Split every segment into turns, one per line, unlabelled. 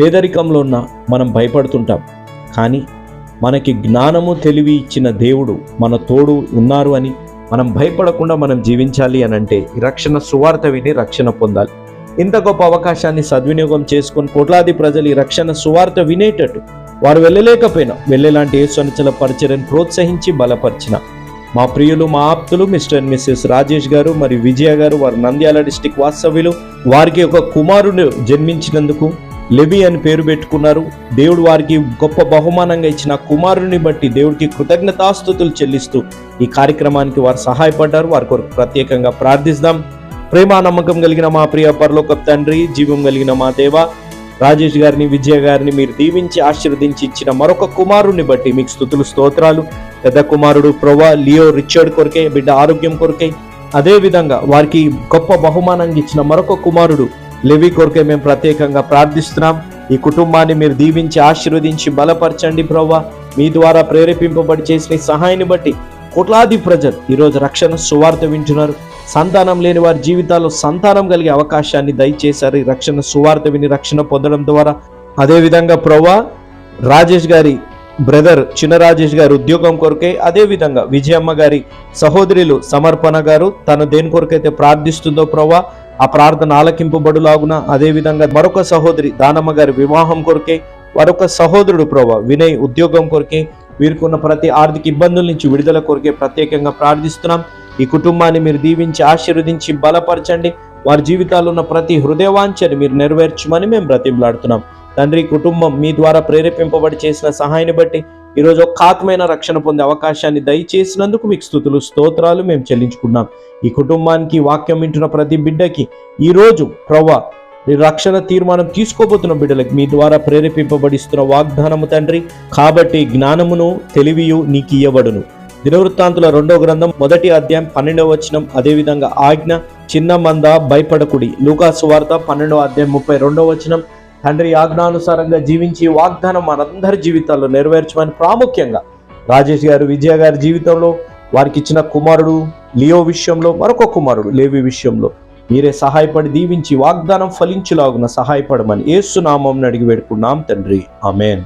పేదరికంలో ఉన్న మనం భయపడుతుంటాం. కానీ మనకి జ్ఞానము తెలివి ఇచ్చిన దేవుడు మన తోడు ఉన్నారు అని మనం భయపడకుండా మనం జీవించాలి అని అంటే రక్షణ సువార్త విని రక్షణ పొందాలి. ఇంత గొప్ప అవకాశాన్ని సద్వినియోగం చేసుకొని కోట్లాది ప్రజలు ఈ రక్షణ సువార్త వినేటట్టు వారు వెళ్ళలేకపోయినా. వెళ్ళేలాంటి యేసు పరిచర్యను ప్రోత్సహించి బలపరిచిన మా ప్రియులు మా ఆప్తులు మిస్టర్ అండ్ మిస్సెస్ రాజేష్ గారు మరియు విజయ గారు వారు నంద్యాల డిస్టిక్ వాస్తవ్యులు వారికి ఒక కుమారుడు జన్మించినందుకు లెబి అని పేరు పెట్టుకున్నారు. దేవుడు వారికి గొప్ప బహుమానంగా ఇచ్చిన కుమారుని బట్టి దేవుడికి కృతజ్ఞతాస్థుతులు చెల్లిస్తూ ఈ కార్యక్రమానికి వారు సహాయపడ్డారు. వారి కొరకు ప్రత్యేకంగా ప్రార్థిస్తాం. ప్రేమ నమ్మకం కలిగిన మా ప్రియ పరలోక తండ్రి జీవం కలిగిన మా దేవ రాజేష్ గారిని విజయ గారిని మీరు దీవించి ఆశీర్వదించి ఇచ్చిన మరొక కుమారుని బట్టి మీకు స్థుతులు స్తోత్రాలు. పెద్ద కుమారుడు ప్రొవా లియో రిచర్డ్ కొరకే బిడ్డ ఆరోగ్యం కొరకే అదేవిధంగా వారికి గొప్ప బహుమానంగా ఇచ్చిన మరొక కుమారుడు లెవి కొరకే మేము ప్రత్యేకంగా ప్రార్థిస్తున్నాం. ఈ కుటుంబాన్ని మీరు దీవించి ఆశీర్వదించి బలపరచండి ప్రవ్వా. మీ ద్వారా ప్రేరేపింపబడి చేసిన సహాయాన్ని బట్టి కోట్లాది ప్రజలు ఈరోజు రక్షణ సువార్త వింటున్నారు. సంతానం లేని వారి జీవితాల్లో సంతానం కలిగే అవకాశాన్ని దయచేశారు. ఈ రక్షణ సువార్త విని రక్షణ పొందడం ద్వారా. అదేవిధంగా ప్రవ్వా రాజేష్ గారి బ్రదర్ చిన్న రాజేష్ గారి ఉద్యోగం కొరకే అదే విధంగా విజయమ్మ గారి సహోదరులు సమర్పణ గారు తను దేని కొరకైతే ప్రార్థిస్తుందో ప్రవ్వా ఆ ప్రార్థన ఆలకింపబడులాగున అదే విధంగా మరొక సహోదరి దానమ్మ గారి వివాహం కొరకే మరొక సహోదరుడు ప్రభా వినయ్ ఉద్యోగం కొరకే వీరుకున్న ప్రతి ఆర్థిక ఇబ్బందుల నుంచి విడుదల కొరకే ప్రత్యేకంగా ప్రార్థిస్తున్నాం. ఈ కుటుంబాన్ని మీరు దీవించి ఆశీర్వదించి బలపరచండి. వారి జీవితాల్లో ఉన్న ప్రతి హృదయవాంఛని మీరు నెరవేర్చమని మేము బ్రతిమలాడుతున్నాం. తండ్రి కుటుంబం మీ ద్వారా ప్రేరేపింపబడి చేసిన సహాయాన్ని బట్టి ఈరోజు ఒక్క ఆత్మైన రక్షణ పొందే అవకాశాన్ని దయచేసినందుకు మీకు స్థుతులు స్తోత్రాలు మేము చెల్లించుకున్నాం ఈ కుటుంబానికి వాక్యం వింటున్న ప్రతి బిడ్డకి ఈరోజు ప్రవ్వా రక్షణ తీర్మానం తీసుకోబోతున్న బిడ్డలకు మీ ద్వారా ప్రేరేపింపబడిస్తున్న వాగ్దానము తండ్రి. కాబట్టి జ్ఞానమును తెలివియు నీకు ఇయ్యబడును. దినవృత్తాంతుల రెండో గ్రంథం మొదటి అధ్యాయం పన్నెండవ వచనం అదేవిధంగా ఆజ్ఞ చిన్న మంద భయపడకుడి. లూకాసు వార్త పన్నెండవ అధ్యాయం ముప్పై రెండవ వచనం తండ్రి ఆజ్ఞానుసారంగా జీవించి వాగ్దానం మనందరి జీవితాల్లో నెరవేర్చమని ప్రాముఖ్యంగా రాజేష్ గారు విజయ గారి జీవితంలో వారికి ఇచ్చిన కుమారుడు లియో విషయంలో మరొక కుమారుడు లేవి విషయంలో మీరే సహాయపడి దీవించి వాగ్దానం ఫలించులాగున సహాయపడమని ఏసునామం అడిగి వేడుకున్నాం తండ్రి. ఆమెన్.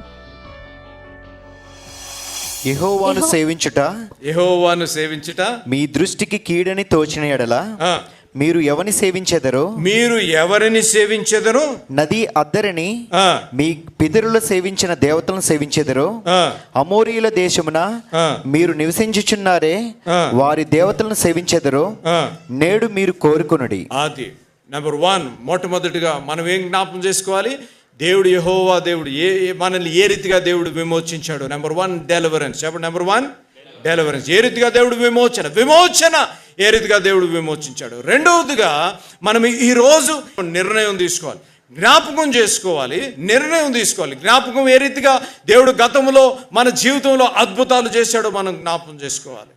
యెహోవాను
యెహో-
సేవించుట
యెహోవాను సేవించుట
మీ దృష్టికి కీడని తోచిన ఎడల
ఆ,
మీరు ఎవని సేవించెదరో?
మీరు ఎవరిని సేవించెదరు?
నది అద్దరిని మీ పితరులు సేవించిన దేవతలను సేవించెదరో? అమోరీయుల దేశమున. మీరు నివసించుచున్నారే. వారి దేవతలను సేవించెదరో. నేడు మీరు కోరుకొనుడి.
అది. నెంబర్ వన్ మొట్టమొదటిగా మనం ఏం జ్ఞాపం చేసుకోవాలి? దేవుడు యెహోవా దేవుడు ఏ మనల్ని ఏ రీతిగా దేవుడు విమోచించాడు? Number one deliverance number one deliverance ఏ రీతిగా దేవుడు విమోచన? విమోచన! ఏ రీతిగా దేవుడు విమోచించాడు? రెండవదిగా మనం ఈ రోజు నిర్ణయం తీసుకోవాలి. జ్ఞాపకం చేసుకోవాలి. నిర్ణయం తీసుకోవాలి. జ్ఞాపకం ఏ రీతిగా దేవుడు గతంలో మన జీవితంలో అద్భుతాలు చేశాడో మనం జ్ఞాపకం చేసుకోవాలి.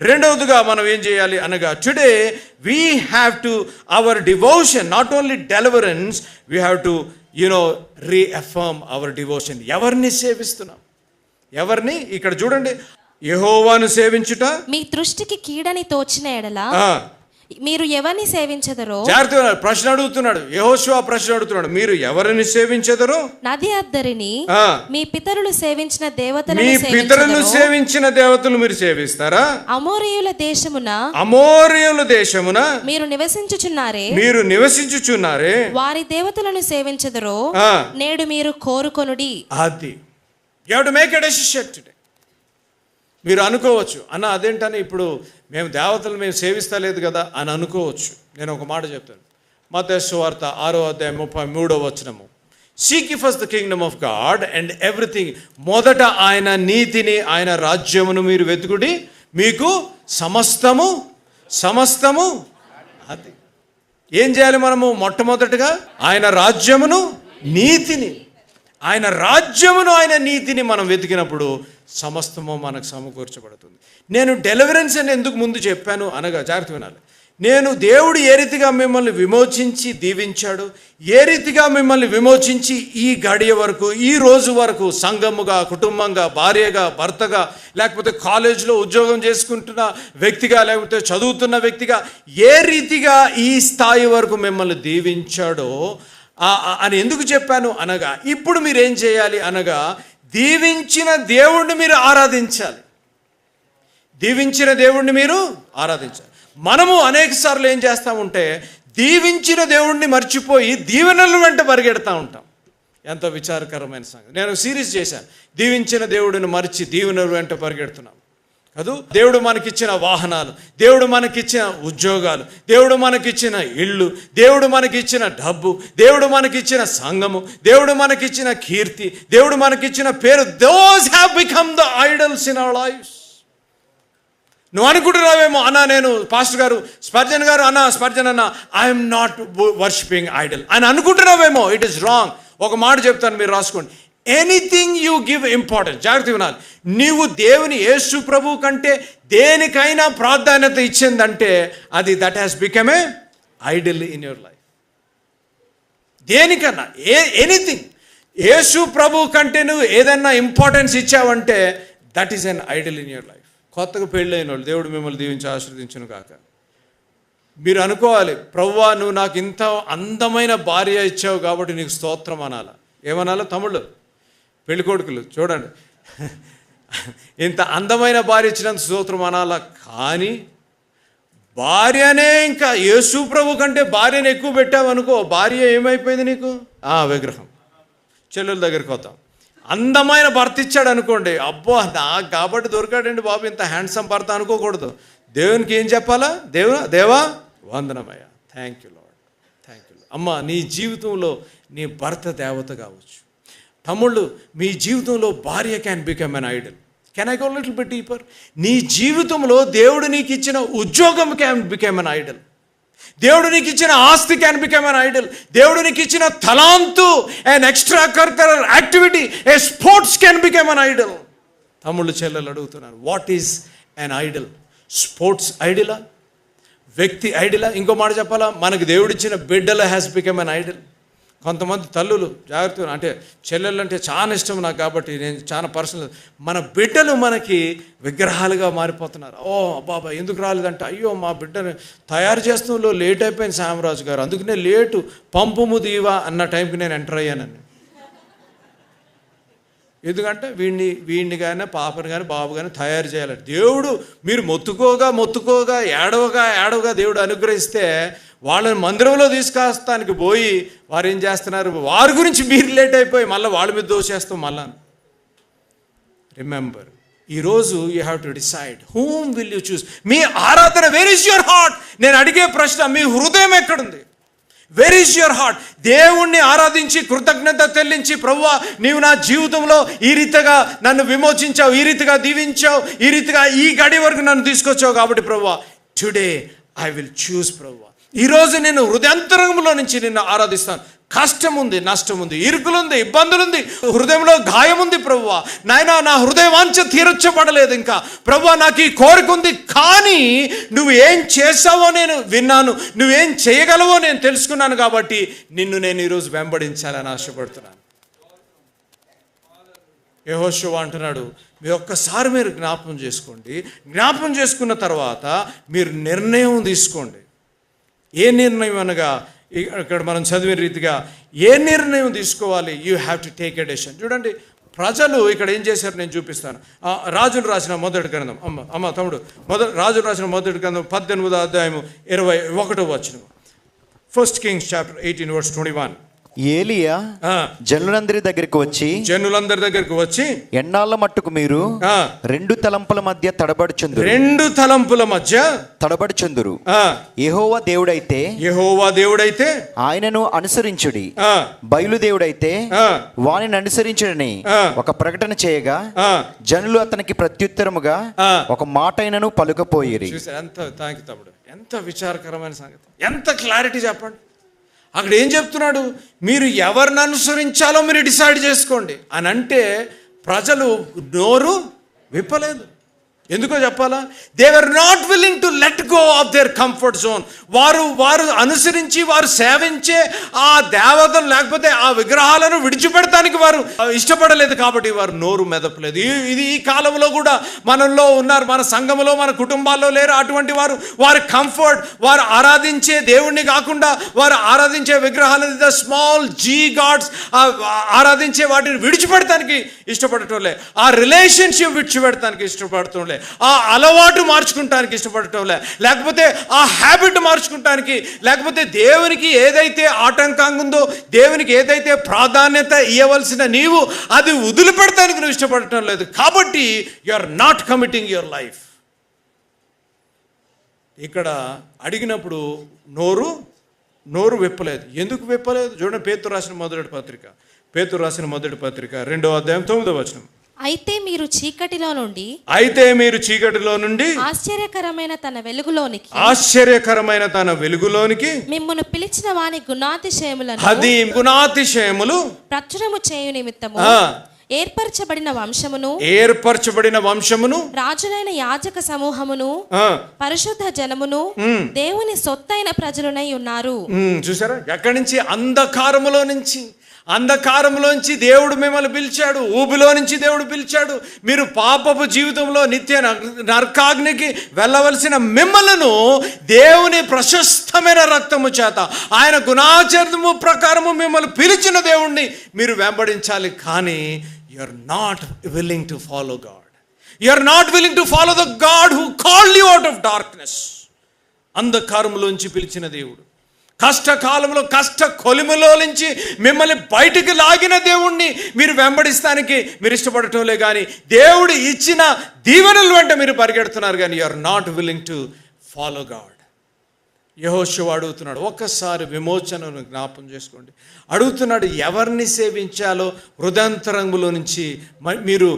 రెండవదిగా మనం ఏం చేయాలి అనగా today we have to our devotion not only deliverance we have to you know reaffirm our devotion ఎవరిని సేవిస్తున్నాం? ఎవరిని? ఇక్కడ చూడండి. యెహోవాను సేవించుట?
మీ దృష్టికి కీడని తోచిన ఎడల మీరు ఎవరిని సేవించదరో
జాగ్రత్తగా. ప్రశ్న అడుగుతున్నాడు. యెహోషువ ప్రశ్న అడుగుతున్నాడు. మీరు ఎవరిని సేవించెదరు?
నది అద్దరిని. మీ పితరులు సేవించిన
మీ
దేవతలను
పితరులు సేవించిన దేవతలు మీరు సేవిస్తారా?
అమోరీయుల దేశమున
అమోరియముల దేశమున
మీరు నివసించుచున్నారే?
మీరు నివసించుచున్నారే?
వారి దేవతలను సేవించదరో. నేడు మీరు కోరుకొనుడి.
అది. You have to make a decision today మీరు అనుకోవచ్చు అన్న అదేంటని ఇప్పుడు మేము దేవతలు మేము సేవిస్తలేదు కదా అని అనుకోవచ్చు. నేను ఒక మాట చెప్తాను. మా వార్త ఆరో అధ్యాయం ముప్పై మూడో వచనము. Seek first the kingdom of God and everything మొదట ఆయన నీతిని ఆయన రాజ్యమును మీరు వెతుకుడి మీకు సమస్తము సమస్తము అది. ఏం చేయాలి మనము? మొట్టమొదటిగా ఆయన రాజ్యమును నీతిని. ఆయన రాజ్యమును ఆయన నీతిని మనం వెతికినప్పుడు సమస్తము మనకు సమకూర్చబడుతుంది. నేను డెలివరెన్స్ అని ఎందుకు ముందు చెప్పాను అనగా జాగ్రత్త వినాలి. నేను దేవుడు ఏ రీతిగా మిమ్మల్ని విమోచించి దీవించాడు ఏ రీతిగా మిమ్మల్ని విమోచించి ఈ గడియ వరకు ఈ రోజు వరకు సంఘముగా కుటుంబంగా భార్యగా భర్తగా లేకపోతే కాలేజీలో ఉద్యోగం చేసుకుంటున్న వ్యక్తిగా లేకపోతే చదువుతున్న వ్యక్తిగా ఏ రీతిగా ఈ స్థాయి వరకు మిమ్మల్ని దీవించాడో అని ఎందుకు చెప్పాను? అనగా ఇప్పుడు మీరు ఏం చేయాలి? అనగా దీవించిన దేవుణ్ణి మీరు ఆరాధించాలి. దీవించిన దేవుణ్ణి మీరు ఆరాధించాలి. మనము అనేక సార్లు ఏం చేస్తామంటే దీవించిన దేవుణ్ణి మర్చిపోయి దీవెనలు వెంట పరిగెడతా ఉంటాం. ఎంతో విచారకరమైన సంగతి. నేను సిరీస్ చేశాను. దీవించిన దేవుడిని మర్చి దీవెనలు వెంట పరిగెడుతున్నాం. కదూ దేవుడు మనకిచ్చిన వాహనాలు దేవుడు మనకిచ్చిన ఉద్యోగాలు దేవుడు మనకిచ్చిన ఇళ్ళు దేవుడు మనకిచ్చిన డబ్బు దేవుడు మనకిచ్చిన సంఘము దేవుడు మనకిచ్చిన కీర్తి దేవుడు మనకిచ్చిన పేరు those have become the idols in our lives నువ్వు అనుకుంటున్నావేమో అన్నా నేను పాస్టర్ గారు స్పర్జన్ గారు అన్న స్పర్జన్ అన్న ఐఎమ్ నాట్ వర్షిపింగ్ ఐడల్ అని అనుకుంటున్నావేమో ఇట్ ఇస్ రాంగ్ ఒక మాట చెప్తాను మీరు రాసుకోండి. ఎనీథింగ్ యూ గివ్ ఇంపార్టెన్స్ జాగ్రత్త వినాలి. నీవు దేవుని యేసు ప్రభు కంటే దేనికైనా ప్రాధాన్యత ఇచ్చిందంటే అది that has become a idol in your life దేనికన్నా? ఏ ఎనీథింగ్ యేసు ప్రభు కంటే నువ్వు ఏదన్నా importance ఇచ్చావంటే that is an idol in your life కొత్తగా పెళ్ళైన వాళ్ళు దేవుడు మిమ్మల్ని దీవించి ఆశీర్వదించును కాక మీరు అనుకోవాలి ప్రవ్వా నువ్వు నాకు ఇంత అందమైన భార్య ఇచ్చావు కాబట్టి నీకు స్తోత్రం అనాలా? ఏమనాలా? తమ్ముళ్ళు పెళ్ళి కొడుకులు చూడండి. ఇంత అందమైన భార్య ఇచ్చినంత స్తోత్రం అనాలా? కానీ భార్యనే ఇంకా యేసు ప్రభు కంటే భార్యను ఎక్కువ పెట్టావనుకో భార్య ఏమైపోయింది నీకు? ఆ విగ్రహం. చెల్లెల దగ్గరికి వద్దాం. అందమైన భర్త ఇచ్చాడు అనుకోండి అబ్బో నాకు కాబట్టి దొరికాడండి బాబు ఇంత హ్యాండ్సమ్ భర్త అనుకోకూడదు. దేవునికి ఏం చెప్పాలా? దేవు దేవా? వందనమయ్య. Thank you Lord thank you అమ్మ నీ జీవితంలో నీ భర్త దేవత కావచ్చు. తమ్ముళ్ళు మీ జీవితంలో భార్య can become an idol can I go little bit deeper నీ జీవితంలో దేవుడు నీకు ఇచ్చిన ఉద్యోగం క్యాన్ బికమ్ అన్ ఐడల్ దేవుడు నీకు ఇచ్చిన ఆస్తి క్యాన్ బికమ్ అన్ ఐడల్ దేవుడు నీకు ఇచ్చిన తలాంతు and extra curricular activity A sports can become an idol తమ్ముళ్ళు చెల్లెలు అడుగుతున్నారు what is an idol sports ఐడిలా వ్యక్తి ఐడిలా ఇంకో మాట చెప్పాలా? మనకు దేవుడిచ్చిన బిడ్డల హ్యాస్ బికమ్ అన్ ఐడల్ కొంతమంది తల్లులు జాగ్రత్త అంటే చెల్లెళ్ళు అంటే చాలా ఇష్టం నాకు కాబట్టి నేను చాలా పర్సనల్. మన బిడ్డలు మనకి విగ్రహాలుగా మారిపోతున్నారు. ఓ బాబా ఎందుకు రాలేదంటే? అయ్యో మా బిడ్డను తయారు చేస్తున్నలో లేట్ అయిపోయింది సామరాజు గారు. అందుకనే లేటు పంపుము దీవా అన్న టైంకి నేను ఎంటర్ అయ్యానని ఎందుకంటే వీడిని వీడిని కానీ పాపని కానీ బాబు కానీ తయారు చేయాలి. దేవుడు మీరు మొత్తుకోగా మొత్తుకోగా ఏడవగా ఏడవగా దేవుడు అనుగ్రహిస్తే వాళ్ళని మందిరంలో తీసుకొస్తానికి పోయి వారు ఏం చేస్తున్నారు? వారి గురించి మీరు లేట్ అయిపోయి మళ్ళీ వాళ్ళ మీద దోషేస్తాం మళ్ళా. రిమెంబర్ ఈరోజు you have to decide whom will you choose మీ ఆరాధన వేర్ ఇస్ యువర్ హార్ట్ నేను అడిగే ప్రశ్న మీ హృదయం ఎక్కడుంది? వెర్ ఇస్ యువర్ హార్ట్ దేవుణ్ణి ఆరాధించి కృతజ్ఞత చెల్లించి ప్రవ్వా నీవు నా జీవితంలో ఈ రీతిగా నన్ను విమోచించావు ఈ రీతిగా దీవించావు ఈ రీతిగా ఈ గడి వరకు నన్ను తీసుకొచ్చావు కాబట్టి ప్రవ్వా టుడే ఐ విల్ చూస్ ప్రవ్వా. ఈరోజు నేను హృదయంతరంలో నుంచి నిన్ను ఆరాధిస్తాను. కష్టం ఉంది నష్టం ఉంది ఇరుకులుంది ఇబ్బందులుంది హృదయంలో గాయం ఉంది ప్రభువ. నాయన నా హృదయ వాంఛ ఇంకా. ప్రభువ నాకు ఈ కోరిక ఉంది కానీ నువ్వు ఏం చేసావో నేను విన్నాను. నువ్వేం చేయగలవో నేను తెలుసుకున్నాను కాబట్టి నిన్ను నేను ఈరోజు వెంబడించాలని ఆశపడుతున్నాను. యహోశివ అంటున్నాడు మీరు ఒక్కసారి మీరు జ్ఞాపకం చేసుకోండి. జ్ఞాపకం చేసుకున్న తర్వాత మీరు నిర్ణయం తీసుకోండి. ఏ నిర్ణయం అనగా ఇక్కడ మనం చదివిన రీతిగా ఏ నిర్ణయం తీసుకోవాలి? You have to take a decision చూడండి ప్రజలు ఇక్కడ ఏం చేశారు? నేను చూపిస్తాను. రాజులు రాసిన మొదటి గ్రంథం. అమ్మ అమ్మ తమ్ముడు మొదటి రాజులు రాసిన మొదటి గ్రంథం పద్దెనిమిదో అధ్యాయము ఇరవై ఒకటో వచ్చిన First Kings chapter eighteen verse twenty one
ఏలియా జనులందరి దగ్గరికి వచ్చి
జనులందరి దగ్గరికి వచ్చి
ఎన్నాళ్ళ మట్టుకు మీరు రెండు తలంపుల మధ్య తడబడుచుందురు?
రెండు తలంపుల మధ్య
తడబడుచుందురు. యెహోవా దేవుడైతే
యెహోవా దేవుడైతే
ఆయనను అనుసరించుడి.
ఆ,
బయలుదేవుడైతే వానిని అనుసరించడని. ఒక ప్రకటన చేయగా
ఆ.
జనులు అతనికి ప్రత్యుత్తరముగా. ఒక మాటైనను పలుకపోయిరి.
ఎంత విచారకరమైన సంగతి. ఎంత క్లారిటీ చెప్పండి. అక్కడ ఏం చెప్తున్నాడు? మీరు ఎవరిని అనుసరించాలో మీరు డిసైడ్ చేసుకోండి. అని అంటే ప్రజలు నోరు విప్పలేదు. ఎందుకో చెప్పాలా? They were not willing to let go of their comfort zone వారు వారు అనుసరించి వారు సేవించే ఆ దేవతలు లేకపోతే ఆ విగ్రహాలను విడిచిపెడటానికి వారు ఇష్టపడలేదు కాబట్టి వారు నోరు మెదపలేదు. ఇది ఈ కాలంలో కూడా మనలో ఉన్నారు మన సంఘంలో మన కుటుంబాల్లో లేరు. అటువంటి వారు వారి కంఫర్ట్ వారు ఆరాధించే దేవుణ్ణి కాకుండా వారు ఆరాధించే విగ్రహాలు ద స్మాల్ జీ గాడ్స్ ఆరాధించే వాటిని విడిచిపెడటానికి ఇష్టపడటం లే. ఆ రిలేషన్షిప్ విడిచిపెడటానికి ఇష్టపడటం లే. ఆ అలవాటు మార్చుకుంటానికి ఇష్టపడటంలే. లేకపోతే ఆ హ్యాబిట్ మార్చుకుంటానికి లేకపోతే దేవునికి ఏదైతే ఆటంకంగా ఉందో దేవునికి ఏదైతే ప్రాధాన్యత ఇవ్వవలసిన నీవు అది వదిలిపెడతానికి నువ్వు ఇష్టపడటం లేదు. కాబట్టి you are not committing your life ఇక్కడ అడిగినప్పుడు నోరు నోరు విప్పలేదు. ఎందుకు విప్పలేదు? చూడండి పేతు రాసిన మొదటి పత్రిక. పేతు రాసిన మొదటి పత్రిక రెండో అధ్యాయం తొమ్మిదో వచనం.
అయితే మీరు చీకటిలో నుండి
అయితే మీరు చీకటిలో నుండి
ఆశ్చర్యకరమైన తన వెలుగులోనికి
ఆశ్చర్యకరమైన తన వెలుగులోనికి
మిమ్మును పిలిచిన వాని గుణాతిశయములను
అది గుణాతిశయములు
ప్రచురము చేయు నిమిత్తము. ఏర్పరచబడిన వంశమును
ఏర్పరచబడిన వంశమును
రాజులైన యాజక సమూహమును పరిశుద్ధ జనమును దేవుని సొత్తైన ప్రజలునై ఉన్నారు.
చూసారా? ఎక్కడి నుంచి? అంధకారములో నుంచి. అంధకారంలోంచి దేవుడు మిమ్మల్ని పిలిచాడు ఊబిలో నుంచి దేవుడు పిలిచాడు. మీరు పాపపు జీవితంలో నిత్య నర్- వెళ్ళవలసిన మిమ్మలను దేవుని ప్రశస్తమైన రక్తము చేత ఆయన గుణాచరణము ప్రకారము మిమ్మల్ని పిలిచిన దేవుణ్ణి మీరు వెంబడించాలి. కానీ you are not willing to follow God you are not willing to follow the God who call you out of darkness అంధకారంలోంచి పిలిచిన దేవుడు. కష్టకాలంలో కష్ట కొలిమిలో నుంచి మిమ్మల్ని బయటికి లాగిన దేవుణ్ణి మీరు వెంబడిస్తానికి మీరు ఇష్టపడటంలే కానీ దేవుడు ఇచ్చిన దీవెనలు వెంట మీరు పరిగెడుతున్నారు కానీ you are not willing to follow God యహోశివ అడుగుతున్నాడు ఒక్కసారి విమోచనను జ్ఞాపం చేసుకోండి. అడుగుతున్నాడు ఎవరిని సేవించాలో హృదయంతరంగులో నుంచి మ- మీరు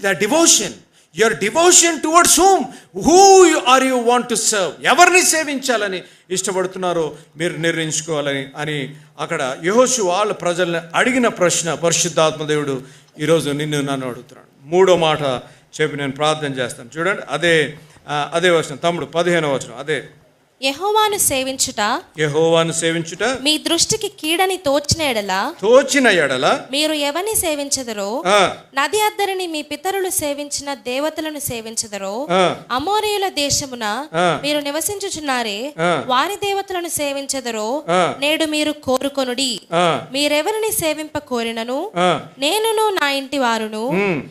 the devotion your devotion towards whom who are you want to serve ఎవరిని సేవించాలని ఇష్టపడుతున్నారో మీరు నిర్ణయించుకోవాలని అని అక్కడ యహోశు వాళ్ళ ప్రజల్ని అడిగిన ప్రశ్న పరిశుద్ధాత్మదేవుడు ఈరోజు నిన్ను నన్ను అడుగుతున్నాడు. మూడో మాట చెప్పి నేను ప్రార్థన చేస్తాను. చూడండి అదే అదే వచనం. తమ్ముడు పదిహేనో వచనం. అదే.
యెహోవాను సేవించుట
యెహోవాను సేవించుట
మీ దృష్టికి కీడని తోచిన ఎడల
తోచిన ఎడల
మీరు ఎవరిని సేవించదరో నది అద్దరిని మీ పితరులు సేవించిన దేవతలను సేవించదరో అమోరియుల దేశమున. మీరు నివసించుచున్నారే. వారి దేవతలను సేవించదరో. నేడు మీరు కోరుకొనుడి మీరెవరిని సేవింప కోరినను. నేనును నా ఇంటి వారును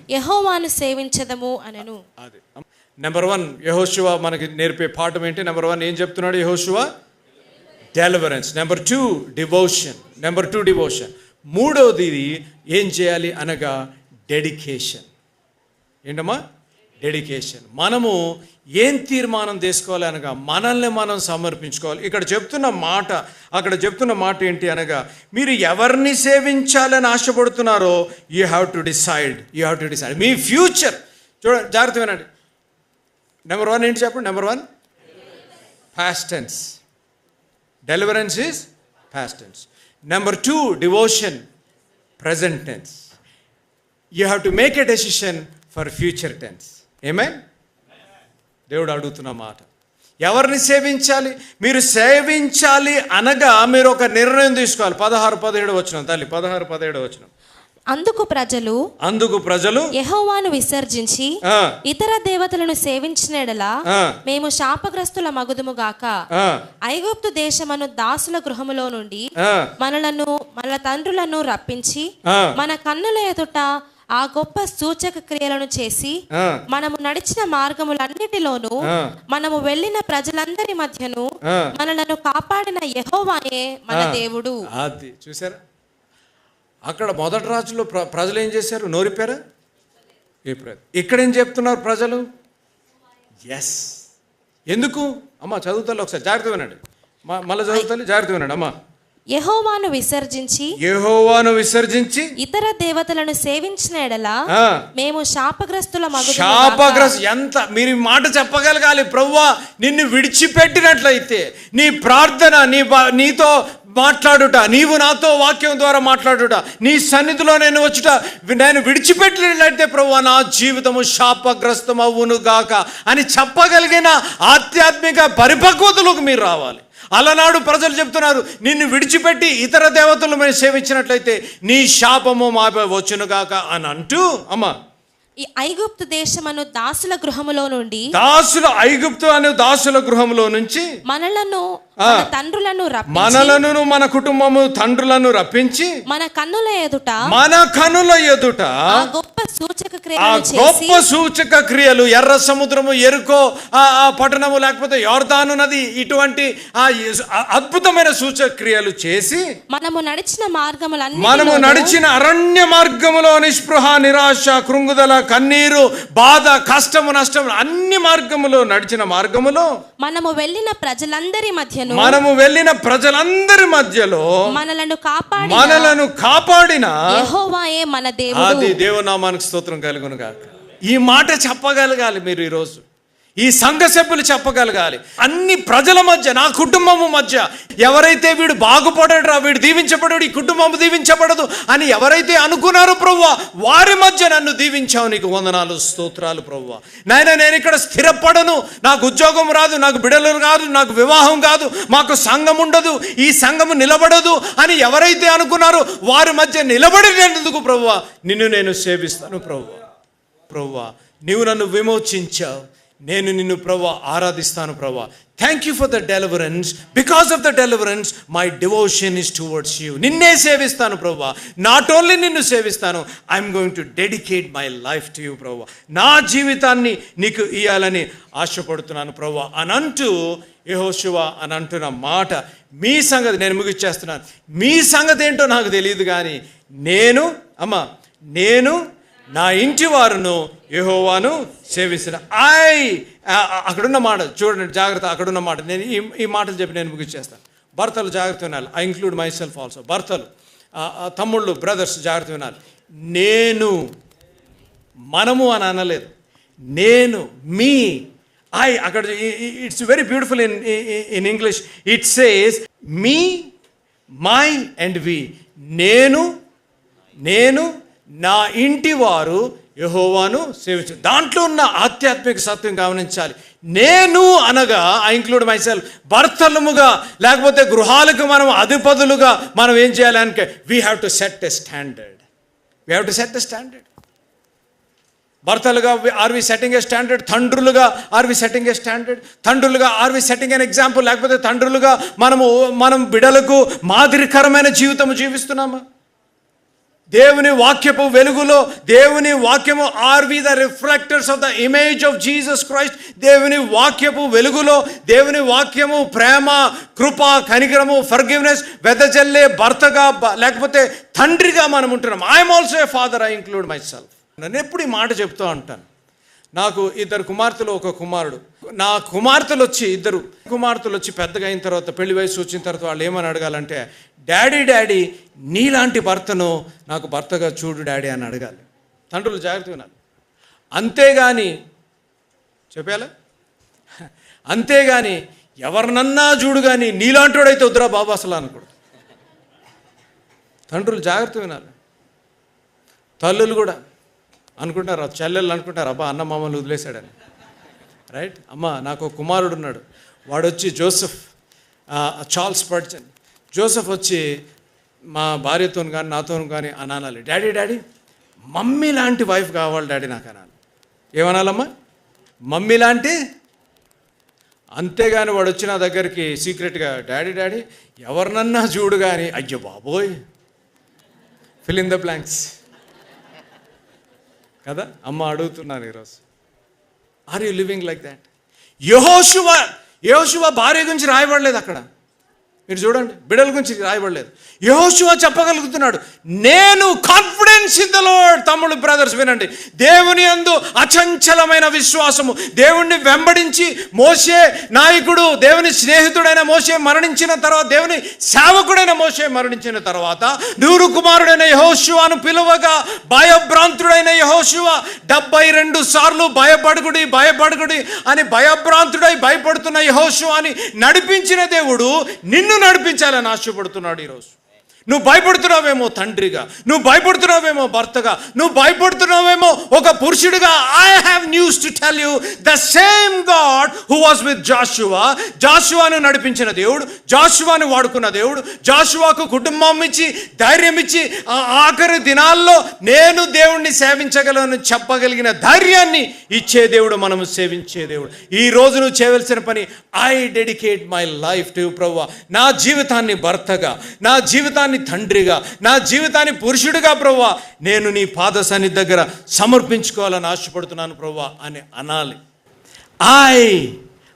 యెహోవాను సేవించదము అనెను
నెంబర్ వన్ యహోశివ మనకి నేర్పే పాఠం ఏంటి? నెంబర్ వన్ ఏం చెప్తున్నాడు యహోశివ deliverance number two devotion number two devotion మూడవది ఏం చేయాలి అనగా డెడికేషన్ ఏంటమ్మా? డెడికేషన్ మనము ఏం తీర్మానం తీసుకోవాలి అనగా మనల్ని మనం సమర్పించుకోవాలి. ఇక్కడ చెప్తున్న మాట అక్కడ చెప్తున్న మాట ఏంటి అనగా మీరు ఎవరిని సేవించాలని ఆశపడుతున్నారో you have to decide you have to decide me future చూడ జాగ్రత్త వినండి. నెంబర్ వన్ ఏంటి చెప్పండి? Number one past tense deliverance is past tense number two devotion present tense you have to make a decision for future tense ఏమే దేవుడు అడుగుతున్న మాట. ఎవరిని సేవించాలి? మీరు సేవించాలి అనగా మీరు ఒక నిర్ణయం తీసుకోవాలి. పదహారు పదిహేడు వచ్చిన తల్లి పదహారు పదిహేడు వచ్చినాం
అందుకు ప్రజలు
అందుకు ప్రజలు
యెహోవాను విసర్జించి ఇతర దేవతలను సేవించిన ఎడల
ఆ.
మేము శాపగ్రస్తుల మగుదుము గాక ఐగుప్తు దేశమను దాసుల గృహములో నుండి మనలను మన తండ్రులను రప్పించి. మన కన్నుల ఎదుట ఆ గొప్ప సూచక క్రియలను చేసి. మనము నడిచిన మార్గములన్నిటిలోనూ. మనము వెళ్ళిన ప్రజలందరి మధ్యను. మనలను కాపాడిన యెహోవాయే మన. దేవుడు
చూసారా అక్కడ మొదటి రాజులో ప్ర ప్రజలు ఏం చేశారు? నోరిపారా? ఏప్రారు ఇక్కడ ఏం చెప్తున్నారు ప్రజలు? ఎస్ ఎందుకు? అమ్మ చదువుతాలి ఒకసారి జాగ్రత్త వినండి. మళ్ళీ చదువుతాలి జాగ్రత్త వినండి అమ్మ.
యెహోవాను విసర్జించి
యెహోవాను విసర్జించి
ఇతర దేవతలను సేవించిన ఎడల. మేము శాపగ్రస్తుల మగుదుము గాక.
శాపగ్రస్ ఎంత మీరు మాట చెప్పగలగాలి ప్రవ్వా. నిన్ను విడిచిపెట్టినట్లయితే నీ ప్రార్థన నీ నీతో మాట్లాడుట నీవు నాతో వాక్యం ద్వారా మాట్లాడుట నీ సన్నిధిలో నేను వచ్చుట నేను విడిచిపెట్టినట్లయితే ప్రభు నా జీవితము శాపగ్రస్తం అవ్వును గాక అని చెప్పగలిగిన ఆధ్యాత్మిక పరిపక్వతలకు మీరు రావాలి. అలనాడు ప్రజలు చెప్తున్నారు నిన్ను విడిచిపెట్టి ఇతర దేవతలు మేము సేవించినట్లయితే నీ శాపము మాపై వచ్చును గాక అని అంటూ అమ్మ.
ఈ ఐగుప్తు దేశమను దాసుల గృహములో నుండి
దాసుల ఐగుప్తు అనే దాసుల గృహంలో నుంచి
మనలను మన తండ్రులను
మనలను మన కుటుంబము తండ్రులను రప్పించి
మన కన్నుల ఎదుట
మన కనుల ఎదుట
గొప్ప సూచక చేసి
గొప్ప సూచక క్రియలు ఎర్ర సముద్రము ఎరుకో ఆ పట్టణము లేకపోతే యోర్దాను నది ఇటువంటి ఆ అద్భుతమైన సూచక క్రియలు చేసి
మనము నడిచిన మార్గములన్నీ
మనము నడిచిన అరణ్య మార్గములో నిస్పృహ నిరాశ కృంగుదల కన్నీరు బాధ కష్టము నష్టము అన్ని మార్గములో నడిచిన మార్గములో
మనము వెళ్ళిన ప్రజలందరి మధ్యను
మనము వెళ్ళిన ప్రజలందరి మధ్యలో
మనలను కాపాడి
మనలను కాపాడిన
యెహోవాయే మన దేవుడు.
అది దేవునామానికి స్తోత్రం కలుగును గాక ఈ మాట చెప్పగలగాలి మీరు ఈరోజు. ఈ సంఘ సభ్యులు చెప్పగలగాలి. అన్ని ప్రజల మధ్య నా కుటుంబము మధ్య ఎవరైతే వీడు బాగుపడరా వీడు దీవించబడడు ఈ కుటుంబం దీవించబడదు అని ఎవరైతే అనుకున్నారో ప్రవ్వా వారి మధ్య నన్ను దీవించావు నీకు వందనాలు స్తోత్రాలు ప్రవ్వా. నాయన నేను ఇక్కడ స్థిరపడను. నాకు ఉద్యోగం రాదు నాకు బిడలు కాదు నాకు వివాహం కాదు మాకు సంఘం ఉండదు ఈ సంఘము నిలబడదు అని ఎవరైతే అనుకున్నారో వారి మధ్య నిలబడినందుకు ప్రవ్వా నిన్ను నేను సేవిస్తాను ప్రవ్వా. ప్రవ్వా నీవు నన్ను విమోచించావు. నేను నిన్ను ప్రభా ఆరాధిస్తాను ప్రభా thank you for the deliverance because of the deliverance my devotion is towards you నిన్నే సేవిస్తాను ప్రభా నాట్ ఓన్లీ నిన్ను సేవిస్తాను I'm going to dedicate my life to you ప్రభా నా జీవితాన్ని నీకు ఇవ్వాలని ఆశపడుతున్నాను ప్రభా అని అంటూ యహోశివ అని అంటున్న మాట మీ సంగతి నేను ముగిచ్చేస్తున్నాను. మీ సంగతి ఏంటో నాకు తెలియదు కానీ నేను అమ్మ నేను నా ఇంటి వారును యహోవాను సేవిస్తున్న ఐ అక్కడున్న మాట చూడండి జాగ్రత్త అక్కడున్న మాట. నేను ఈ ఈ మాటలు చెప్పి నేను ముగిచ్చేస్తాను భర్తలు జాగ్రత్త వినాలి I include myself also భర్తలు తమ్ముళ్ళు బ్రదర్స్ జాగ్రత్త వినాలి నేను మనము అని అనలేదు. నేను మీ ఐ అక్కడ it's very beautiful in in English it says me my and we నేను నేను నా ఇంటి వారు యహోవాను సేవించు. దాంట్లో ఉన్న ఆధ్యాత్మిక సత్యం గమనించాలి. నేను అనగా ఐ ఇంక్లూడ్ మై భర్తలముగా లేకపోతే గృహాలకు మనం అధిపతులుగా మనం ఏం చేయాలంటే we have to set a standard we have to set a standard భర్తలుగా are we setting a standard తండ్రులుగా are we setting a standard తండ్రులుగా are we setting an example లేకపోతే తండ్రులుగా మనము మనం బిడలకు మాదిరికరమైన జీవితం జీవిస్తున్నామా? దేవుని వాక్యపు వెలుగులో దేవుని వాక్యము are we the reflectors of the image of Jesus Christ దేవుని వాక్యపు వెలుగులో దేవుని వాక్యము ప్రేమ కృప కనికరము ఫర్గివ్నెస్ వెదజల్లే భర్తగా లేకపోతే తండ్రిగా మనం ఉంటున్నాం. I'm also a father I include myself నేను ఎప్పుడు ఈ మాట చెప్తూ ఉంటాను. నాకు ఇద్దరు కుమార్తెలు ఒక కుమారుడు. నా కుమార్తెలు వచ్చి ఇద్దరు. కుమార్తెలు వచ్చి పెద్దగా అయిన తర్వాత పెళ్ళి వయసు వచ్చిన తర్వాత వాళ్ళు ఏమని అడగాలంటే డాడీ డాడీ నీలాంటి భర్తను నాకు భర్తగా చూడు డాడీ అని అడగాలి. తండ్రులు జాగ్రత్త వినాలి. అంతేగాని చెప్పాలా అంతేగాని ఎవరినన్నా చూడు కానీ నీలాంటోడైతే వద్దురా బాబు అసలు అనకూడదు. తండ్రులు జాగ్రత్త వినాలి. తల్లులు కూడా అనుకుంటారు చెల్లెళ్ళు అనుకుంటారు అబ్బా అన్న మామూలు వదిలేశాడని. రైట్ అమ్మ నాకు కుమారుడు ఉన్నాడు. వాడు వచ్చి జోసెఫ్ చార్ల్స్ పర్చన్ జోసెఫ్ వచ్చి మా భార్యతో కానీ నాతో కానీ అనాలి. డాడీ డాడీ మమ్మీ లాంటి వైఫ్ కావాలి డాడీ నాకు అనాలి. ఏమనాలమ్మా? మమ్మీ లాంటి? అంతేగాని వాడు వచ్చి నా దగ్గరికి సీక్రెట్గా డాడీ డాడీ ఎవరినన్నా చూడు కానీ అయ్యో బాబోయ్ ఫిల్ ఇన్ ద బ్లాంక్స్. కదా? అమ్మ అడుగుతున్నాను ఈరోజు. Are you living like that యహోశువ యహోశువ భార్య గురించి రాయబడలేదు అక్కడ. మీరు చూడండి బిడల గురించి రాయబడలేదు. యహోశివ చెప్పగలుగుతున్నాడు నేను కాన్ఫిడెన్స్ ఇన్ ద లోడ్ తమ్ముడు బ్రదర్స్ వినండి. దేవుని యందు అచంచలమైన విశ్వాసము. దేవుణ్ణి వెంబడించి మోసే నాయకుడు దేవుని స్నేహితుడైన మోసే మరణించిన తర్వాత దేవుని సేవకుడైన మోసే మరణించిన తర్వాత నూరు కుమారుడైన యహోశివాను పిలువగా భయభ్రాంతుడైన యహోశివ డెబ్బై రెండు సార్లు భయపడుకుడి భయపడుకుడి అని భయభ్రాంతుడై భయపడుతున్న యహోశివాని నడిపించిన దేవుడు నిన్ను నడిపించాలని ఆశపడుతున్నాడు ఈరోజు. నువ్వు భయపడుతున్నావేమో తండ్రిగా నువ్వు భయపడుతున్నావేమో భర్తగా నువ్వు భయపడుతున్నావేమో ఒక పురుషుడిగా. I have news to tell you the same God who was with Joshua జాషువాను నడిపించిన దేవుడు జాషువాను వాడుకున్న దేవుడు జాషువాకు కుటుంబం ఇచ్చి ధైర్యం ఇచ్చి ఆ ఆఖరి దినాల్లో నేను దేవుణ్ణి సేవించగలను చెప్పగలిగిన ధైర్యాన్ని ఇచ్చే దేవుడు మనము సేవించే దేవుడు. ఈ రోజు నువ్వు చేయవలసిన పని I dedicate my life to ప్రవ్వా. నా జీవితాన్ని భర్తగా నా జీవితాన్ని తండ్రిగా నా జీవితాన్ని పురుషుడిగా ప్రవ్వా నేను నీ పాద దగ్గర సమర్పించుకోవాలని ఆశపడుతున్నాను ప్రవ్వా అని అనాలి. I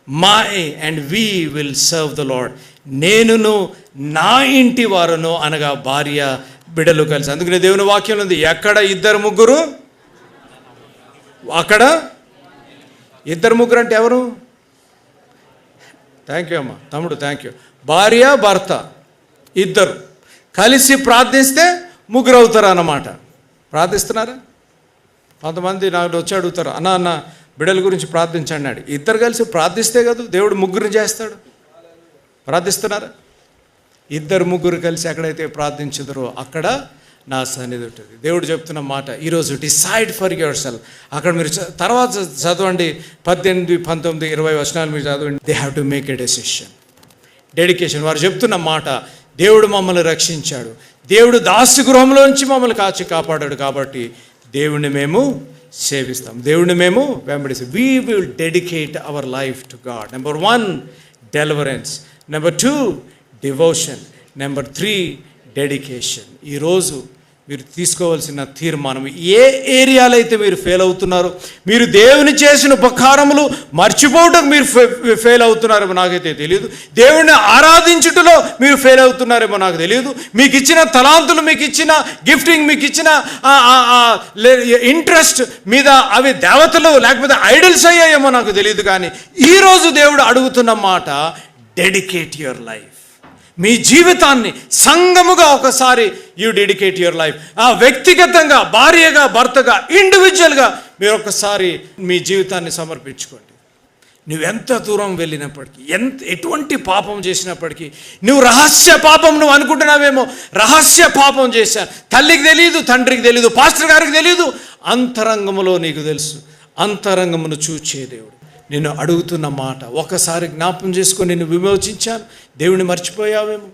my and we will serve the Lord నేనును నా ఇంటి వారును అనగా భార్య బిడ్డలు కలిసి. అందుకనే దేవుని వాక్యం ఉంది ఎక్కడ ఇద్దరు ముగ్గురు? అక్కడ? ఇద్దరు ముగ్గురు అంటే ఎవరు? థ్యాంక్ యూ అమ్మా. తమ్ముడు థ్యాంక్ యూ భార్య భర్త ఇద్దరు. కలిసి ప్రార్థిస్తే ముగ్గురు అవుతారు అన్నమాట ప్రార్థిస్తున్నారా? కొంతమంది నాకు వచ్చి అడుగుతారు అన్న అన్న బిడ్డల గురించి ప్రార్థించండి అన్నాడు ఇద్దరు కలిసి ప్రార్థిస్తే కదా దేవుడు ముగ్గురిని చేస్తాడు. ప్రార్థిస్తున్నారా? ఇద్దరు ముగ్గురు కలిసి ఎక్కడైతే ప్రార్థించుదరో అక్కడ నా సన్నిధి ఉంటుంది. దేవుడు చెప్తున్న మాట ఈరోజు డిసైడ్ ఫర్ యువర్ సెల్ఫ్ అక్కడ మీరు తర్వాత చదవండి పద్దెనిమిది పంతొమ్మిది ఇరవై వచనాలు మీరు చదవండి. They have to make a decision dedication వారు చెప్తున్న మాట దేవుడు మమ్మల్ని రక్షించాడు. దేవుడు దాసగృహంలోంచి మమ్మల్ని కాచి కాపాడాడు కాబట్టి దేవుణ్ణి మేము సేవిస్తాం. దేవుణ్ణి మేము వెంబడిస్తాం. We will dedicate our life to God number one deliverance number two devotion number three dedication ఈరోజు మీరు తీసుకోవాల్సిన తీర్మానం. ఏ ఏరియాలో అయితే మీరు ఫెయిల్ అవుతున్నారో మీరు దేవుని చేసిన ఉపకారములు మర్చిపోవటం మీరు ఫెయిల్ అవుతున్నారేమో నాకైతే తెలియదు దేవుడిని ఆరాధించుటలో మీరు ఫెయిల్ అవుతున్నారేమో నాకు తెలియదు మీకు ఇచ్చిన తలాంతులు మీకు ఇచ్చిన గిఫ్టింగ్ మీకు ఇచ్చిన ఇంట్రెస్ట్ మీద అవి దేవతలు లేకపోతే ఐడల్స్ అయ్యాయేమో నాకు తెలియదు కానీ ఈరోజు దేవుడు అడుగుతున్న మాట డెడికేట్ యువర్ లైఫ్ మీ జీవితాన్ని సంగముగా ఒకసారి యూ డెడికేట్ యువర్ లైఫ్ ఆ వ్యక్తిగతంగా భార్యగా భర్తగా ఇండివిజువల్గా మీరు ఒకసారి మీ జీవితాన్ని సమర్పించుకోండి. నువ్వెంత దూరం వెళ్ళినప్పటికీ ఎంత ఎటువంటి పాపం చేసినప్పటికీ నువ్వు రహస్య పాపం నువ్వు అనుకుంటున్నావేమో రహస్య పాపం చేశాను తల్లికి తెలియదు తండ్రికి తెలియదు పాస్టర్ గారికి తెలియదు అంతరంగములో నీకు తెలుసు. అంతరంగమును చూచే దేవుడు. నేను అడుగుతున్న మాట. ఒకసారి జ్ఞాపం చేసుకొని నేను విమోచించాను. దేవుని మర్చిపోయావేమో?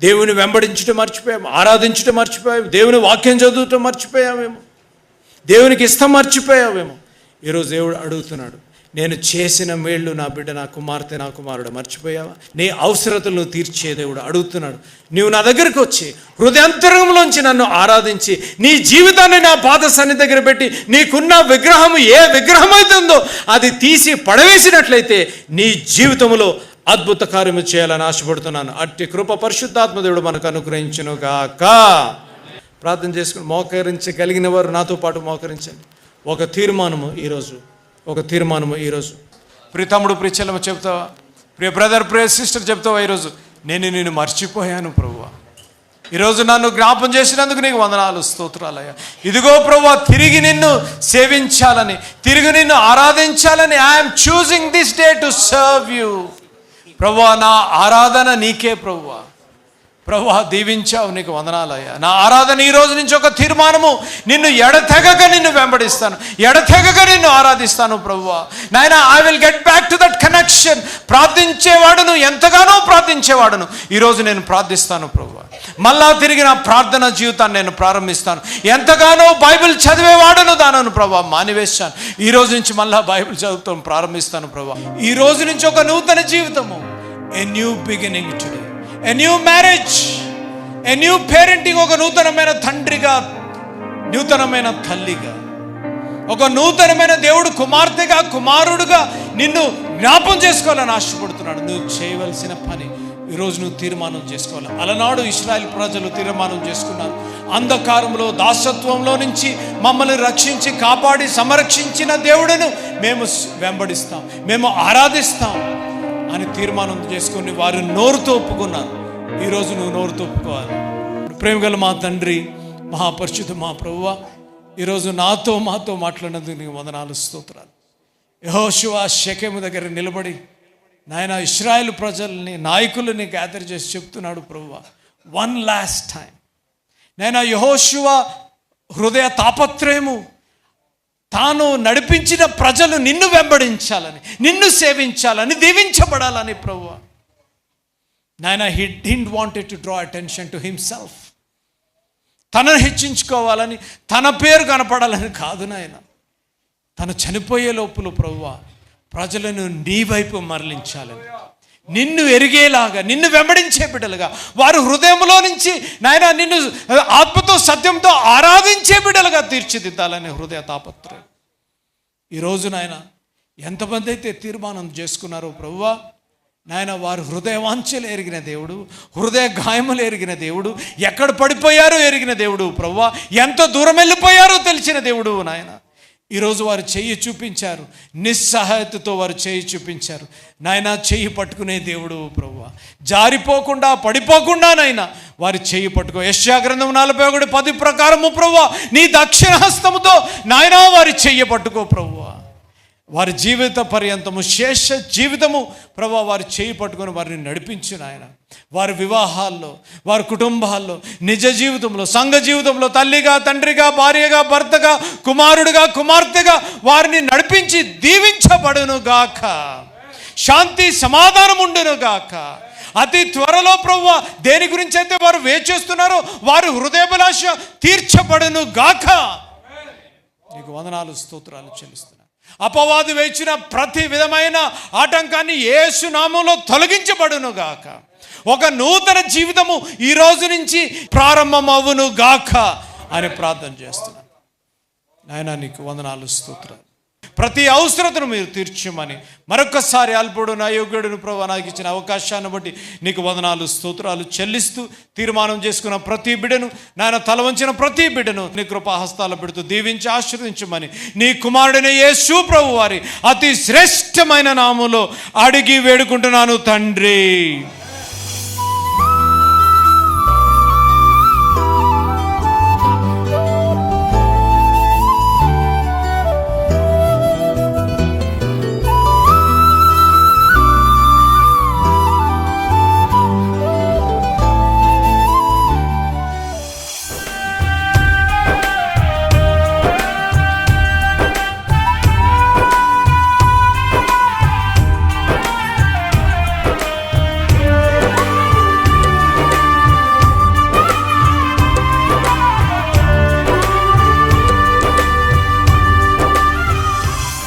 దేవుని వెంబడించడం మర్చిపోయాము. ఆరాధించడం మర్చిపోయాము. దేవుని వాక్యం చదువుటం మర్చిపోయావేమో? దేవునికి ఇష్టం మర్చిపోయావేమో? ఈరోజు దేవుడు అడుగుతున్నాడు. నేను చేసిన మేళ్ళు నా బిడ్డ నా కుమార్తె నా కుమారుడు మర్చిపోయావా? నీ అవసరతలను తీర్చే దేవుడు అడుగుతున్నాడు. నీవు నా దగ్గరికి వచ్చి హృదయాంతరంలోంచి నన్ను ఆరాధించి నీ జీవితాన్ని నా పాద సన్ని దగ్గర పెట్టి నీకున్న విగ్రహం ఏ విగ్రహం అయితే ఉందో అది తీసి పడవేసినట్లయితే నీ జీవితంలో అద్భుత కార్యము చేయాలని ఆశపడుతున్నాను. అట్టి కృప పరిశుద్ధాత్మ దేవుడు మనకు అనుగ్రహించును గాక ప్రార్థన చేసుకుని మోకరించగలిగిన వారు నాతో పాటు మోకరించండి. ఒక తీర్మానము ఈరోజు. ఒక తీర్మానము ఈరోజు. ప్రియ తమ్ముడు చెప్తావా ప్రియ బ్రదర్ ప్రియ సిస్టర్ చెప్తావా ఈరోజు? నేను నేను మర్చిపోయాను ప్రభువా. ఈరోజు నన్ను జ్ఞాపం చేసినందుకు నీకు వందనాలు స్తోత్రాలయ్యా. ఇదిగో ప్రభు తిరిగి నిన్ను సేవించాలని తిరిగి నిన్ను ఆరాధించాలని I'm choosing this day to serve you ప్రభు నా ఆరాధన నీకే ప్రభువా. ప్రభా దీవించావు నీకు వందనాలయ్యా నా ఆరాధన ఈ రోజు నుంచి ఒక తీర్మానము. నిన్ను ఎడతెగక నిన్ను వెంబడిస్తాను. ఎడతెగక నిన్ను ఆరాధిస్తాను ప్రభువా నాయన I will get back to that connection ప్రార్థించేవాడును ఎంతగానో ప్రార్థించేవాడును. ఈరోజు నేను ప్రార్థిస్తాను ప్రభువా మళ్ళా తిరిగి నా ప్రార్థన జీవితాన్ని నేను ప్రారంభిస్తాను. ఎంతగానో బైబిల్ చదివేవాడును దానను ప్రభా మానివేశాను. ఈ రోజు నుంచి మళ్ళా బైబిల్ చదువుతాం ప్రారంభిస్తాను ప్రభా. ఈ రోజు నుంచి ఒక నూతన జీవితము. A new beginning today a new marriage a new parenting ఒక నూతనమైన తండ్రిగా నూతనమైన తల్లిగా. ఒక నూతనమైన దేవుడు కుమార్తెగా కుమారుడుగా నిన్ను జ్ఞాపం చేసుకోవాలని ఆశపడుతున్నాడు. నువ్వు చేయవలసిన పని ఈరోజు నువ్వు తీర్మానం చేసుకోవాలి. అలనాడు ఇస్రాయల్ ప్రజలు తీర్మానం చేసుకున్నారు. అంధకారంలో దాసత్వంలో నుంచి మమ్మల్ని రక్షించి కాపాడి సంరక్షించిన దేవుడును మేము వెంబడిస్తాం. మేము ఆరాధిస్తాం. అని తీర్మానం చేసుకుని వారు నోరుతో ఒప్పుకున్నారు. ఈరోజు నువ్వు నోరుతో ఒప్పుకోవాలి. ప్రేమగల మా తండ్రి మహాపరిశుద్ధ మా ప్రభువ ఈరోజు నాతో మాతో మాట్లాడినందుకు నీకు వందనాలు స్తోత్రాలు. యహోశివ శకేము దగ్గర నిలబడి నాయన ఇస్రాయల్ ప్రజల్ని నాయకులని గ్యాదర్ చేసి చెప్తున్నాడు ప్రభువ. వన్ లాస్ట్ టైం నేను యహోశివ హృదయ తాపత్రయము తాను నడిపించిన ప్రజలు నిన్ను వెంబడించాలని నిన్ను సేవించాలని దీవించబడాలని ప్రభు నాయన he didn't wanted to draw attention to himself తనను హెచ్చించుకోవాలని తన పేరు కనపడాలని కాదు నాయన. తను చనిపోయే లోపులు ప్రభువ ప్రజలను నీ వైపు మరలించాలని. నిన్ను ఎరిగేలాగా నిన్ను వెంబడించే బిడ్డలుగా వారు హృదయంలో నుంచి నాయన నిన్ను ఆత్మతో సత్యంతో ఆరాధించే బిడ్డలుగా తీర్చిదిద్దాలని హృదయ తాపత్రయం. ఈరోజు నాయన ఎంతమంది అయితే తీర్మానం చేసుకున్నారో ప్రభువా నాయన వారు హృదయ వాంఛలు ఎరిగిన దేవుడు హృదయ గాయములు ఎరిగిన దేవుడు ఎక్కడ పడిపోయారో ఎరిగిన దేవుడు ప్రవ్వా ఎంత దూరం వెళ్ళిపోయారో తెలిసిన దేవుడు నాయన. ఈరోజు వారు చెయ్యి చూపించారు. నిస్సహాయతతో వారు చెయ్యి చూపించారు. నాయన చెయ్యి పట్టుకునే దేవుడు ప్రభువ. జారిపోకుండా పడిపోకుండానైనా వారి చెయ్యి పట్టుకో. యశ్యా గ్రంథం నలభై ఒకటి పది ప్రకారము ప్రభు నీ దక్షిణ హస్తముతో నాయన వారి చెయ్యి పట్టుకో ప్రభువా. వారి జీవిత పర్యంతము శేష జీవితము ప్రభా వారు చేయి పట్టుకొని వారిని నడిపించిన ఆయన వారి వివాహాల్లో వారి కుటుంబాల్లో నిజ జీవితంలో సంఘ జీవితంలో తల్లిగా తండ్రిగా భార్యగా భర్తగా కుమారుడిగా కుమార్తెగా వారిని నడిపించి దీవించబడును గాక. శాంతి సమాధానం ఉండునుగాక అతి త్వరలో ప్రభు దేని గురించి అయితే వారు వేచేస్తున్నారో వారి హృదయభిలాష తీర్చబడును గాక. నీకు వందనాలు స్తోత్రాలు చెల్లిస్తున్నా అపవాది వేచిన ప్రతి విధమైన ఆటంకాన్ని యేసు నామంలో తొలగించబడును గాక ఒక నూతన జీవితము ఈ రోజు నుంచి ప్రారంభం గాక అని ప్రార్థన చేస్తున్నాను. నాయన నీకు వందనాలు స్తోత్రాలు. ప్రతి అవసరతను మీరు తీర్చమని మరొకసారి అల్పుడు నా యోగ్యుడును ప్రభు నాకు ఇచ్చిన అవకాశాన్ని బట్టి నీకు వదనాలు స్తోత్రాలు చెల్లిస్తూ తీర్మానం చేసుకున్న ప్రతి బిడ్డను నాయన తల వంచిన ప్రతి బిడ్డను నీ కృపాహస్తాలు పెడుతూ దీవించి ఆశీర్వదించమని నీ కుమారుడిని యేసు ప్రభు వారి అతి శ్రేష్టమైన నాములో అడిగి వేడుకుంటున్నాను తండ్రి.